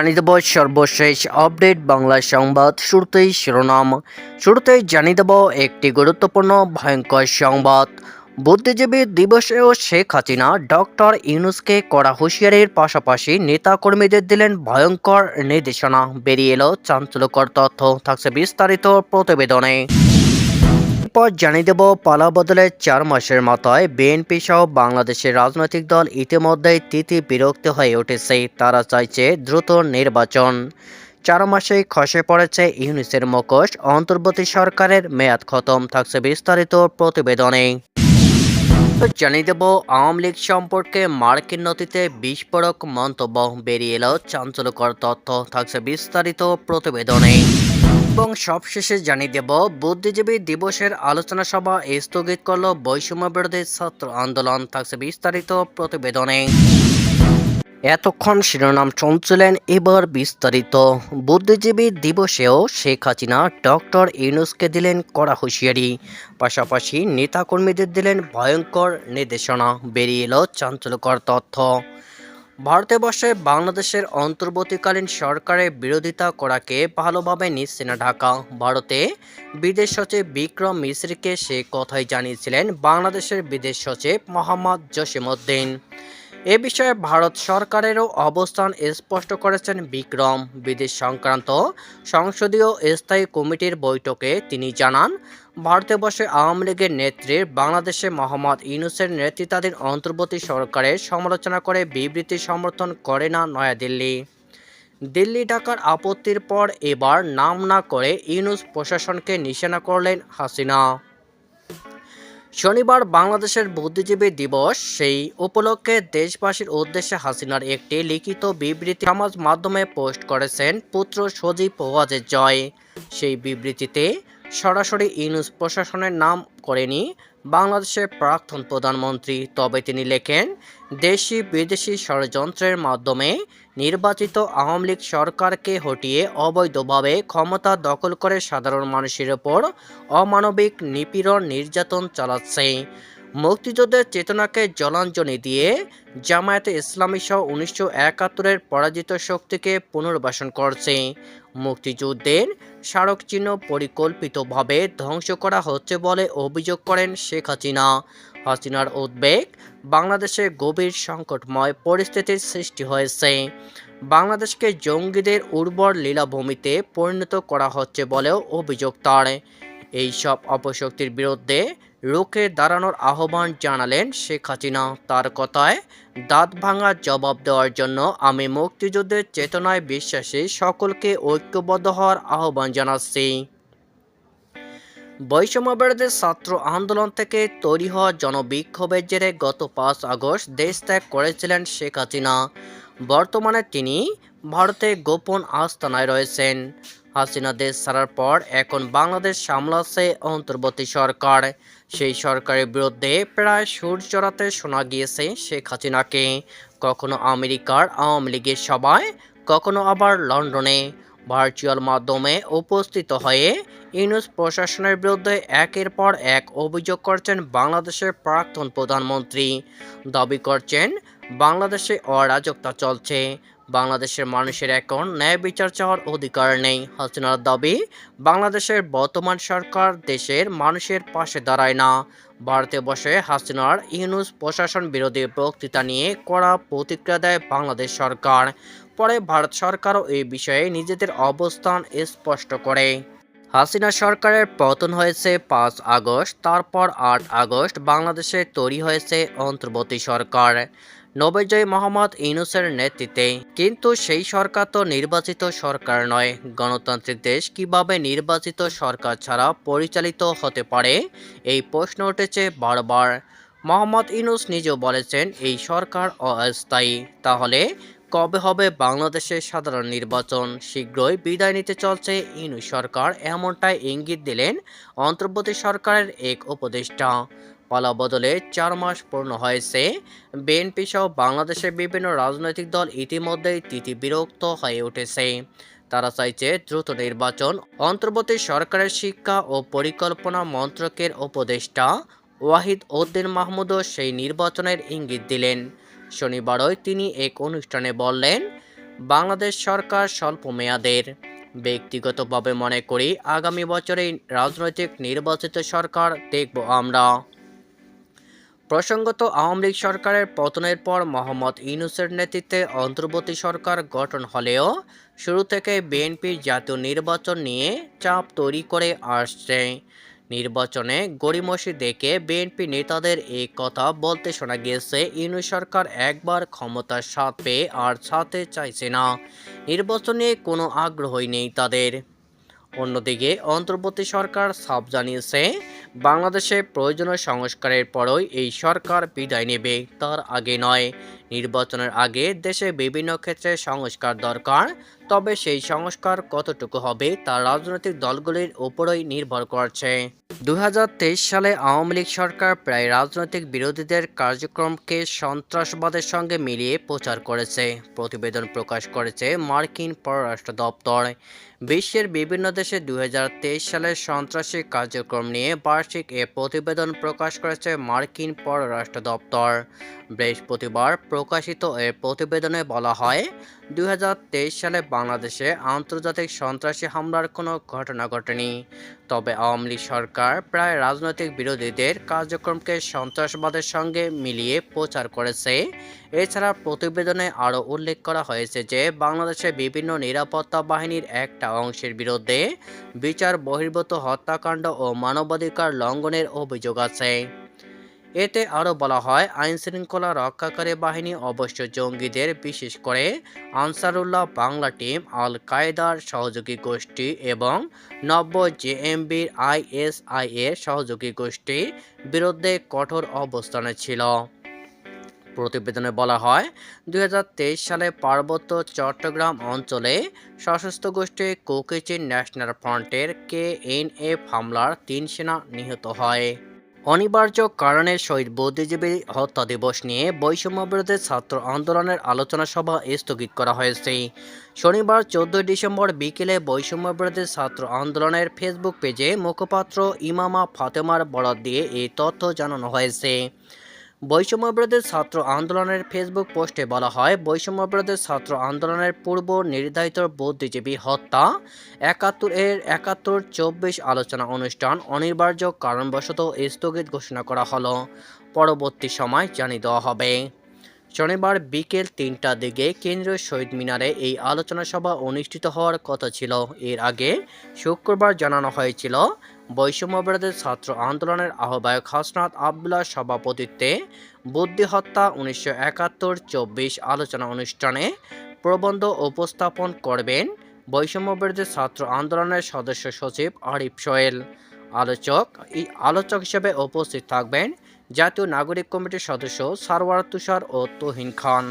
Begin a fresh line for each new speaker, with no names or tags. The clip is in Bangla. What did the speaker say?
জানিয়ে দেব সর্বশেষ আপডেট বাংলা সংবাদ শুরুতেই শিরোনাম। শুরুতেই জানিয়ে দেব একটি গুরুত্বপূর্ণ ভয়ঙ্কর সংবাদ। বুদ্ধিজীবী দিবসেও শেখ হাসিনা ডক্টর ইউনুসকে কড়া হুঁশিয়ারির পাশাপাশি নেতাকর্মীদের দিলেন ভয়ঙ্কর নির্দেশনা। বেরিয়ে এলো চাঞ্চল্যকর তথ্য। থাকছে বিস্তারিত প্রতিবেদনে। এরপর জানিয়ে দেব পালা বদলে চার মাসের মাথায় বিএনপি সহ বাংলাদেশের রাজনৈতিক দল ইতিমধ্যেই তিতি বিরক্ত হয়ে উঠেছে। তারা চাইছে দ্রুত নির্বাচন। চার মাসে খসে পড়েছে ইউনিসের মুখোশ। অন্তর্বর্তী সরকারের মেয়াদ খতম। থাকছে বিস্তারিত প্রতিবেদনে। জানিয়ে দেব, আওয়ামী লীগ সম্পর্কে মার্কিন নথিতে বিস্ফোরক মন্তব্য। বেরিয়ে এলো চাঞ্চল্যকর তথ্য। থাকছে বিস্তারিত প্রতিবেদনে। এবং সবশেষে জানিয়ে দেব, বুদ্ধিজীবী দিবসের আলোচনা সভা স্থগিত করল বৈষম্য বিরোধী ছাত্র আন্দোলন, থাকছে বিস্তারিত প্রতিবেদনে। এতক্ষণ শিরোনাম শুনছিলেন এবার বিস্তারিত। বুদ্ধিজীবী দিবসেও শেখ হাসিনা, ডক্টর ইউনুসকে দিলেন কড়া হুঁশিয়ারি। পাশাপাশি নেতাকর্মীদের দিলেন ভয়ঙ্কর নির্দেশনা। বেরিয়ে এলো চাঞ্চল্যকর তথ্য। ভারতে বসে বাংলাদেশের অন্তর্বর্তীকালীন সরকারের বিরোধিতা করাকে ভালোভাবে নিচ্ছে না ঢাকা। ভারতে বিদেশ সচিব বিক্রম মিশ্রিকে সে কথাই জানিয়েছিলেন বাংলাদেশের বিদেশ সচিব মোহাম্মদ জসিমউদ্দিন। এ বিষয়ে ভারত সরকারেরও অবস্থান স্পষ্ট করেছেন বিক্রম। বিদেশ সংক্রান্ত সংসদীয় স্থায়ী কমিটির বৈঠকে তিনি জানান, ভারতে বসে আওয়ামী লীগের নেত্রী বাংলাদেশে মোহাম্মদ ইউনুসের নেতৃত্বাধীন অন্তর্বর্তী সরকারের সমালোচনা করে বিবৃতি সমর্থন করে না নয়াদিল্লি। দিল্লি ঢাকার আপত্তির পর এবার নাম না করে ইউনুস প্রশাসনকে নিশানা করলেন হাসিনা। শনিবার বাংলাদেশের বুদ্ধিজীবী দিবস। সেই উপলক্ষে দেশবাসীর উদ্দেশ্যে হাসিনার একটি লিখিত বিবৃতি সমাজ মাধ্যমে পোস্ট করেছেন পুত্র সজীব ওয়াজের জয়। সেই বিবৃতিতে সরাসরি ইউনুস প্রশাসনের নাম করেনি বাংলাদেশের প্রাক্তন প্রধানমন্ত্রী। তবে তিনি লেখেন, দেশি বিদেশি ষড়যন্ত্রের মাধ্যমে নির্বাচিত আওয়ামী লীগ সরকারকে হটিয়ে অবৈধভাবে ক্ষমতা দখল করে সাধারণ মানুষের ওপর অমানবিক নিপীড়ন নির্যাতন চালাচ্ছে। মুক্তিযুদ্ধের চেতনাকে জলাঞ্জলি দিয়ে জামায়াতে ইসলামী সহ উনিশশো একাত্তরের পরাজিত শক্তিকে পুনর্বাসন করছে। মুক্তিযুদ্ধের স্মারক চিহ্ন পরিকল্পিতভাবে ধ্বংস করা হচ্ছে বলে অভিযোগ করেন শেখ হাসিনা। হাসিনার উদ্বেগ বাংলাদেশে গভীর সংকটময় পরিস্থিতির সৃষ্টি হয়েছে। বাংলাদেশকে জঙ্গিদের উর্বর লীলাভূমিতে পরিণত করা হচ্ছে বলেও অভিযোগ তার। এইসব অপশক্তির বিরুদ্ধে রুখে দাঁড়ানোর আহ্বান জানালেন শেখ হাসিনা। তার কথায় দাঁত ভাঙার জবাব দেওয়ার জন্য আমি মুক্তিযুদ্ধের চেতনায় বিশ্বাসী, সকলকে ঐক্যবদ্ধ হওয়ার আহ্বান জানাচ্ছি। বৈষম্যবিরোধী ছাত্র আন্দোলন থেকে তৈরি হওয়া জনবিক্ষোভের জেরে গত পাঁচ আগস্ট দেশ ত্যাগ করেছিলেন শেখ হাসিনা। বর্তমানে তিনি ভারতে গোপন আস্তানায় রয়েছেন। হাসিনা দেশ ছাড়ার পর এখন বাংলাদেশ সামলাচ্ছে অন্তর্বর্তী সরকার। সেই সরকারের বিরুদ্ধে প্রায় সুর চড়াতে শোনা গিয়েছে শেখ হাসিনাকে। কখনো আমেরিকার আওয়ামী লীগের সভায়, কখনো আবার লন্ডনে। ভার্চুয়াল মাধ্যমে উপস্থিত হয়ে ইউনুস প্রশাসনের বিরুদ্ধে একের পর এক অভিযোগ করছেন বাংলাদেশের প্রাক্তন প্রধানমন্ত্রী। দাবি করছেন, বাংলাদেশে অরাজকতা চলছে। বাংলাদেশের মানুষের এখন ন্যায় বিচার চাওয়ার অধিকার নেই। হাসিনার দাবি, বাংলাদেশের বর্তমান সরকার দেশের মানুষের পাশে দাঁড়ায় না। ভারতে বসে হাসিনার ইউনুস প্রশাসন বিরোধী বক্তৃতা নিয়ে কড়া প্রতিক্রিয়া দেয় বাংলাদেশ সরকার। পরে ভারত সরকারও এই বিষয়ে নিজেদের অবস্থান স্পষ্ট করে। হাসিনা সরকারের পতন হয়েছে পাঁচ আগস্ট, তারপর আট আগস্ট বাংলাদেশে তৈরি হয়েছে অন্তর্বর্তী সরকার। নবজয় মোহাম্মদ ইউনুসের নেতৃত্বে। কিন্তু সেই সরকার তো নির্বাচিত সরকার নয়। গণতান্ত্রিক দেশ কীভাবে নির্বাচিত সরকার ছাড়া পরিচালিত হতে পারে? এই প্রশ্ন উঠেছে বারবার। মোহাম্মদ ইউনুস নিজেও বলেছেন, এই সরকার অস্থায়ী। তাহলে কবে হবে বাংলাদেশের সাধারণ নির্বাচন? শীঘ্রই বিদায় নিতে চলছে ইনু সরকার, এমনটাই ইঙ্গিত দিলেন অন্তর্বর্তী সরকারের এক উপদেষ্টা। পালা বদলে চার মাস পূর্ণ হয়েছে। বিএনপি সহ বাংলাদেশের বিভিন্ন রাজনৈতিক দল ইতিমধ্যেই তিতি বিরক্ত হয়ে উঠেছে। তারা চাইছে দ্রুত নির্বাচন। অন্তর্বর্তী সরকারের শিক্ষা ও পরিকল্পনা মন্ত্রকের উপদেষ্টা ওয়াহিদ উদ্দিন মাহমুদও সেই নির্বাচনের ইঙ্গিত দিলেন। শনিবারই তিনি এক অনুষ্ঠানে বললেন, বাংলাদেশ সরকার স্বল্প মেয়াদের। ব্যক্তিগতভাবে মনে করি আগামী বছরেই রাজনৈতিক নির্বাচিত সরকার দেখব আমরা। প্রসঙ্গত, আওয়ামী লীগ সরকারের পতনের পর মোহাম্মদ ইউনুসের নেতৃত্বে অন্তর্বর্তী সরকার গঠন হলেও শুরু থেকে বিএনপির জাতীয় নির্বাচন নিয়ে চাপ তৈরি করে আসছে। নির্বাচনে গড়িমসি দেখে বিএনপি নেতাদের এই কথা বলতে শোনা গিয়েছে। ইউনুস সরকার একবার ক্ষমতার পেয়ে আর ছাড়তে চাইছে না। নির্বাচনে কোনো আগ্রহই নেই তাদের। অন্যদিকে অন্তর্বর্তী সরকার সাফ জানিয়েছে, বাংলাদেশে প্রয়োজনীয় সংস্কারের পরই এই সরকার বিদায় নেবে। তার আগে নয়, নির্বাচনের আগে দেশে বিভিন্ন ক্ষেত্রে সংস্কার দরকার। তবে সেই সংস্কার কতটুকু হবে তা রাজনৈতিক দলগুলির উপরই নির্ভর করছে। দুই হাজার তেইশ সালে আওয়ামী লীগ সরকার প্রায় রাজনৈতিক বিরোধীদের কার্যক্রমকে সন্ত্রাসবাদের সঙ্গে মিলিয়ে প্রচার করেছে। প্রতিবেদন প্রকাশ করেছে মার্কিন পররাষ্ট্র দপ্তর। বিশ্বের বিভিন্ন দেশে তেইশ সালের সন্ত্রাসী কার্যক্রম নিয়ে বার্ষিক এ প্রতিবেদন প্রকাশ করেছে মার্কিন পররাষ্ট্র দপ্তর। বৃহস্পতিবার প্রকাশিত এ প্রতিবেদনে বলা হয় দু হাজার তেইশ সালে বাংলাদেশে আন্তর্জাতিক সন্ত্রাসী হামলার কোনো ঘটনা ঘটেনি। তবে আওয়ামী লীগ সরকার প্রায় রাজনৈতিক বিরোধীদের কার্যক্রমকে সন্ত্রাসবাদের সঙ্গে মিলিয়ে প্রচার করেছে। এছাড়া প্রতিবেদনে আরও উল্লেখ করা হয়েছে যে, বাংলাদেশে বিভিন্ন নিরাপত্তা বাহিনীর একটা অংশের বিরুদ্ধে বিচার বহির্ভূত হত্যাকাণ্ড ও মানবাধিকার লঙ্ঘনের অভিযোগ আছে। এতে আরও বলা হয় আইন শৃঙ্খলা রক্ষাকারী বাহিনী অবশ্য জঙ্গিদের, বিশেষ করে আনসারুল্লাহ বাংলা টিম আল কায়দার সহযোগী গোষ্ঠী এবং নব্য জেএমবির আইএসআই এর সহযোগী গোষ্ঠীর বিরুদ্ধে কঠোর অবস্থানে ছিল। প্রতিবেদনে বলা হয় দু হাজার তেইশ সালে পার্বত্য চট্টগ্রাম অঞ্চলে সশস্ত্র গোষ্ঠী কোকিচিন ন্যাশনাল ফ্রন্টের কে এন এফ হামলার তিন সেনা নিহত হয়। অনিবার্য কারণে শহীদ বুদ্ধিজীবী হত্যা দিবস নিয়ে বৈষম্য বিরোধী ছাত্র আন্দোলনের আলোচনা সভা স্থগিত করা হয়েছে। শনিবার চোদ্দই ডিসেম্বর বিকেলে বৈষম্য বিরোধী ছাত্র আন্দোলনের ফেসবুক পেজে মুখপাত্র ইমামা ফাতেমার বরাদ দিয়ে এই তথ্য জানানো হয়েছে। বৈষম্য বিরোধী ছাত্র আন্দোলনের ফেসবুক পোস্টে বলা হয়, বৈষম্য বিরোধী ছাত্র আন্দোলনের পূর্ব নির্ধারিত বুদ্ধিজীবী হত্যা, একাত্তর এর একাত্তর চব্বিশ আলোচনা অনুষ্ঠান অনিবার্য কারণবশত স্থগিত ঘোষণা করা হলো। পরবর্তী সময় জানিয়ে দেওয়া হবে। শনিবার বিকেল তিনটার দিকে কেন্দ্রীয় শহীদ মিনারে এই আলোচনা সভা অনুষ্ঠিত হওয়ার কথা ছিল। এর আগে শুক্রবার জানানো হয়েছিল বৈষম্য বিরোধী ছাত্র আন্দোলনের আহ্বায়ক হাসনাত আবদুল্লাহ সভাপতিত্বে বুদ্ধি হত্যা উনিশশো একাত্তর চব্বিশ আলোচনা অনুষ্ঠানে প্রবন্ধ উপস্থাপন করবেন বৈষম্য বিরোধী ছাত্র আন্দোলনের সদস্য সচিব আরিফ সোহেল। আলোচক, এই আলোচক হিসেবে উপস্থিত থাকবেন জাতীয় নাগরিক কমিটির সদস্য সারওয়ার তুষার ও তুহিন খান।